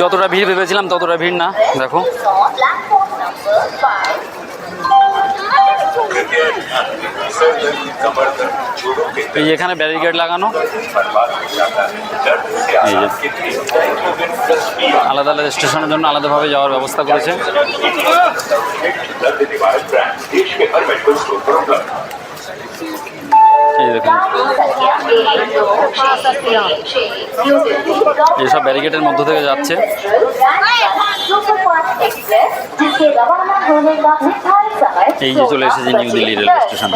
যতটা ভিড় ভেবেছিলাম ততটা ভিড় না, দেখো। এই এখানে ব্যারিকেড লাগানো। আলাদা আলাদা স্টেশনের জন্য আলাদাভাবে যাওয়ার ব্যবস্থা করেছে। এই দেখুন। এসব ব্যারিকেডের মধ্য থেকে যাচ্ছে। এই যে চলে এসেছে নিউ দিল্লি রেলওয়ে স্টেশন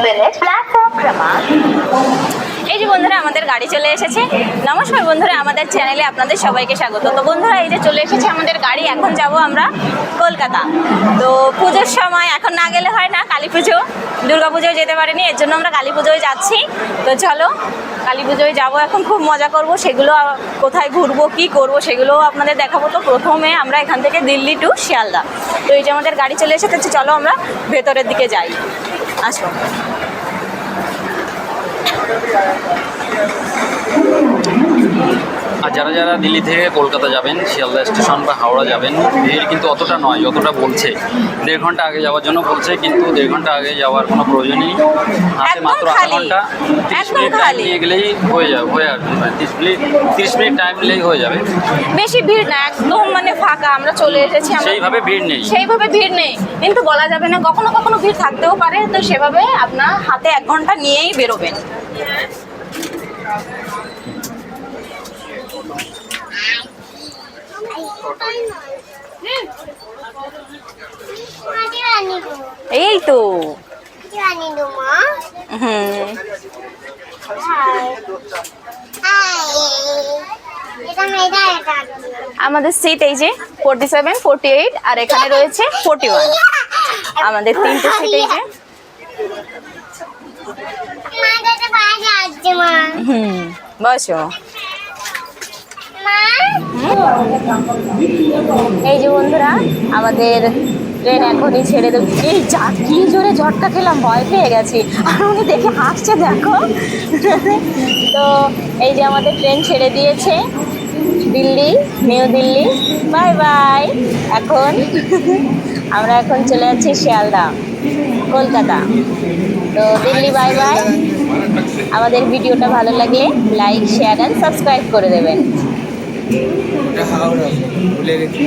এই যে বন্ধুরা, আমাদের গাড়ি চলে এসেছে। নমস্কার বন্ধুরা, আমাদের চ্যানেলে আপনাদের সবাইকে স্বাগত। তো বন্ধুরা, এই যে চলে এসেছে আমাদের গাড়ি, এখন যাব আমরা কলকাতা। তো পুজোর সময় এখন না গেলে হয় না, কালী পুজো। পুজোয় যেতে পারিনি, এর জন্য আমরা কালী পুজোয় যাচ্ছি। তো চলো, কালী পুজোয় যাব এখন, খুব মজা করব। সেগুলো কোথায় ঘুরবো, কি করব, সেগুলোও আপনাদের দেখাবো। তো প্রথমে আমরা এখান থেকে দিল্লি টু শিয়ালদা। তো এই যে আমাদের গাড়ি চলে এসেছে চলো আমরা ভেতরের দিকে যাই। আসো। আর যারা যারা দিল্লি থেকে কলকাতা যাবেন শিয়ালদা স্টেশন বা হাওড়া যাবেন ভিড় কিন্তু অতটা নয় যতটা বলছে। দেড় ঘণ্টা আগে যাওয়ার জন্য বলছে কিন্তু দেড় ঘণ্টা আগে যাওয়ার কোনো প্রয়োজনই নেই হাতে মাত্র আধা ঘণ্টা। তিরিশ মিনিট টাইম নিয়ে গেলেই হয়ে যাবে হয়ে আসবে মানে তিরিশ মিনিট তিরিশ মিনিট টাইম নিলেই হয়ে যাবে। বেশি ভিড় না একদম মানে ফাঁকা আমরা চলে এসেছি সেইভাবে ভিড় নেই। সেইভাবে ভিড় নেই কিন্তু বলা যাবে না কখনো কখনো ভিড় থাকতেও পারে তো সেভাবে আপনার হাতে এক ঘণ্টা নিয়েই বেরোবেন। এই তো হুম। আমাদের সিট এই যে ফোরটি সেভেন ফোরটি এইট আর এখানে রয়েছে ফোরটি ওয়ান আমাদের তিনটে সিট এই যে। হুম বসো। এই যে বন্ধুরা, আমাদের ট্রেন এখনই ছেড়ে দেবে। এই যা, কি জোরে ঝটকা খেলাম, ভয় পেয়ে গেছি। আর উনি দেখে হাসছে, দেখো। তো এই যে আমাদের ট্রেন ছেড়ে দিয়েছে। Delhi, new Delhi. Bye bye. এখন আমরা এখন চলে যাচ্ছি শিয়ালদা, কলকাতা। তো দিল্লি, বাই বাই। আমাদের ভিডিওটা ভালো লাগলে লাইক শেয়ার অ্যান্ড সাবস্ক্রাইব করে দেবেন। ওটা হাওড়া ভুলে গেছি।